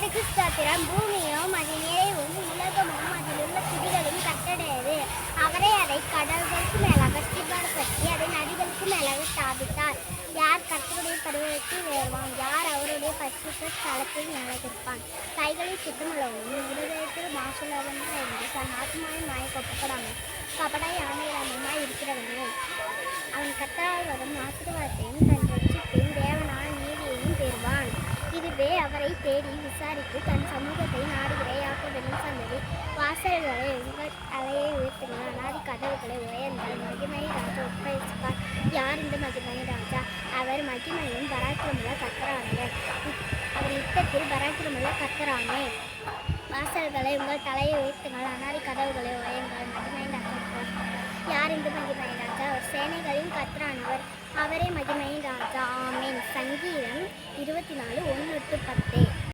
கர்த்தருக்கு ஸ்தோத்திரம் பூமியும் அதன் நிறைவும் உலகமும் அதில் உள்ள குடிகளும் கட்டடையது. அவரே அதை கடல்களுக்கு மேலாக ஸ்திரப்படுத்தி அதை நதிகளுக்கு மேலாக ஸ்தாபித்தார் யார் கர்த்தருடைய பருவத்தில் வேறுவான் யார் அவருடைய பரிசுத்த ஸ்தலத்தில் நிலைத்திருப்பான் கைகளில் சுத்தமுள்ளவனும் இருதயத்தில் மாசுள்ளவனும் என்று தன் ஆத்மாவின் மாய கொப்பப்படாமல் கபட யானையிடமுமாய் இருக்கிறவனே. அவன் கத்தரால் வரும் ஆசீர்வாதத்தையும் தன் ரட்சிப்பின் தேவனால் நீதியையும் பெறுவான். இதுவே அவரை தேடி விசாரித்து தன் சமூகத்தை நாடுகிற யாக்கோபின் சந்ததி. வாசல்களை உங்கள் தலையை உயர்த்துங்கள் அனாதி கதவுகளை உயர்ந்தால் மகிமை ராஜா உட்பயிற்சிப்பார் யார் இந்த மகிமை ராஜா? அவர் மகிமையும் பராக்கிரமுள்ள கத்தரானவர் அவர் யுத்தத்தில் பராக்கிரமுள்ள கத்தரானே வாசல்களை உங்கள் தலையை உயர்த்துங்கள் அனாதி கதவுகளை உயருங்கள் மகிமை ராஜா யார் இந்த மகிமை ராஜா? அவர் சேனைகளின் கத்தரானவர் அவரே மகிமை ராஜா. ஆமேன். சங்கீதம் இருபத்தி நாலு. पत्ते